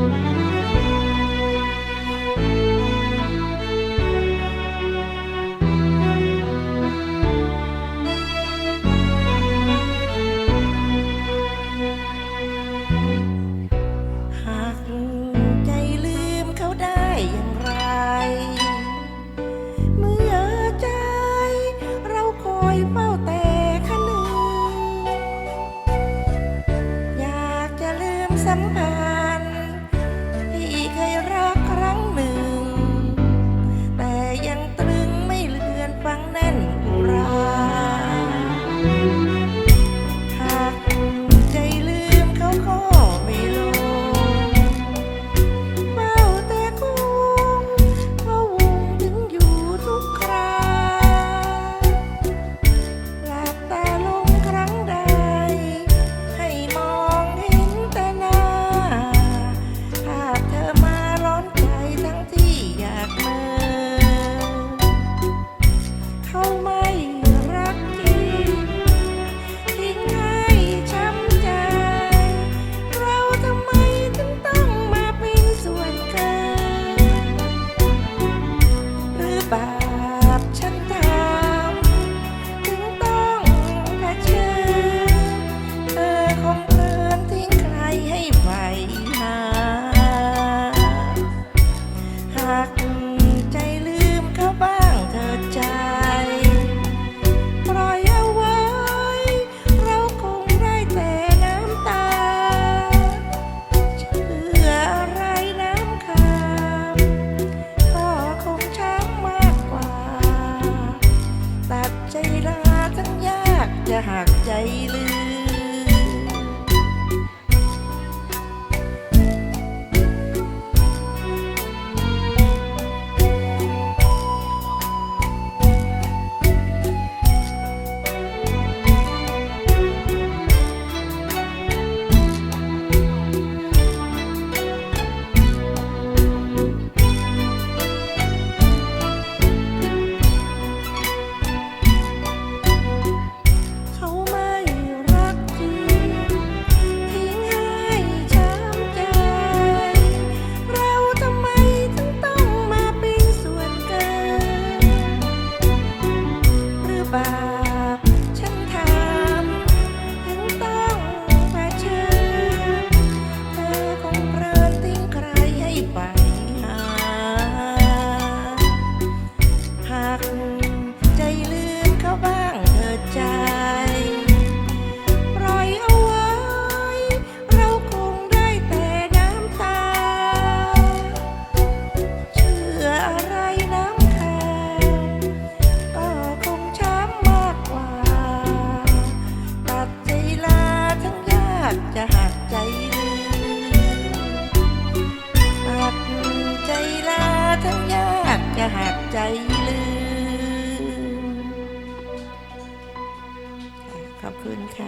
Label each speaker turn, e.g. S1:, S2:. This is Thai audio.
S1: หากใจลืมเขาได้อย่างไร เมื่อใจเราคอยเฝ้าแต่คะนึงอยากจะลืมสัมผัส Bye. จะหักใจหรื หากใจลืมหากใจลาทั้งยากจะหากใจลืม ขอบคุณค่ะ